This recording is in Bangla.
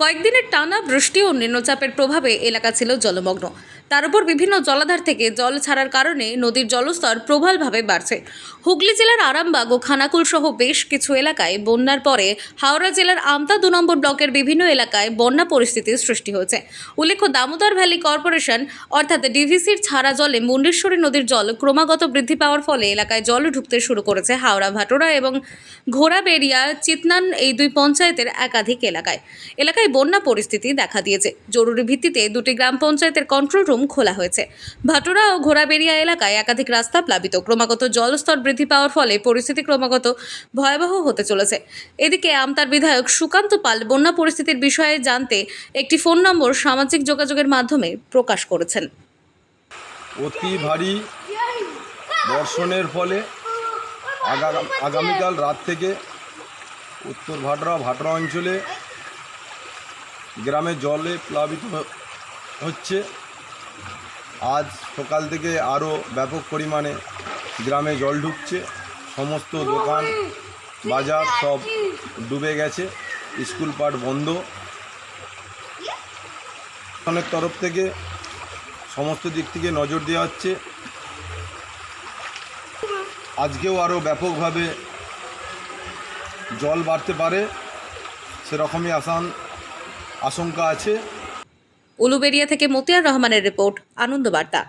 কয়েকদিনের টানা বৃষ্টি ও নিম্নচাপের প্রভাবে এলাকা ছিল জলমগ্ন। তার উপর বিভিন্ন জলাধার থেকে জল ছাড়ার কারণে নদীর জলস্তর প্রবলভাবে বাড়ছে। হুগলি জেলার আরামবাগ ও খানাকুল সহ বেশ কিছু এলাকায় বন্যার পরে হাওড়া জেলার আমতা দু নম্বর ব্লকের বিভিন্ন এলাকায় বন্যা পরিস্থিতির সৃষ্টি হয়েছে। উল্লেখ্য, দামোদর ভ্যালি কর্পোরেশন অর্থাৎ ডিভিসির ছাড়া জলে মুন্ডেশ্বরী নদীর জল ক্রমাগত বৃদ্ধি পাওয়ার ফলে এলাকায় জল ঢুকতে শুরু করেছে হাওড়া, ভাটোরা এবং ঘোড়াবেড়িয়া, চিতনান এই দুই পঞ্চায়েতের একাধিক এলাকায়। এলাকায় বন্যা পরিস্থিতি দেখা দিয়েছে। জরুরি ভিত্তিতে দুটি গ্রাম পঞ্চায়েতের কন্ট্রোল রুম খোলা হয়েছে। ভাটোরা ও ঘোড়াবেড়িয়া এলাকায় একাধিক রাস্তা প্লাবিত। ক্রমাগত জলস্তর বৃদ্ধি পাওয়ার ফলে পরিস্থিতি ক্রমাগত ভয়াবহ হতে চলেছে। এদিকে আমতার বিধায়ক সুকান্ত পাল বন্যা পরিস্থিতির বিষয়ে জানতে একটি ফোন নম্বর সামাজিক যোগাযোগের মাধ্যমে প্রকাশ করেছেন। অতি ভারী বর্ষণের ফলে আগামীকাল রাত থেকে উত্তর ভাটরা ভাটরা অঞ্চলে গ্রামে জলে প্লাবিত হচ্ছে। আজ সকাল থেকে আরও ব্যাপক পরিমাণে গ্রামে জল ঢুকছে। সমস্ত দোকান বাজার সব ডুবে গেছে। স্কুল পাঠ বন্ধ। প্রশাসনের তরফ থেকে সমস্ত দিক থেকে নজর দেওয়া হচ্ছে। আজকেও আরও ব্যাপকভাবে জল বাড়তে পারে। সেরকমই আসান আশঙ্কা আছে। উলুবেরিয়া থেকে মতিয়ার রহমানের রিপোর্ট আনন্দবার্তা।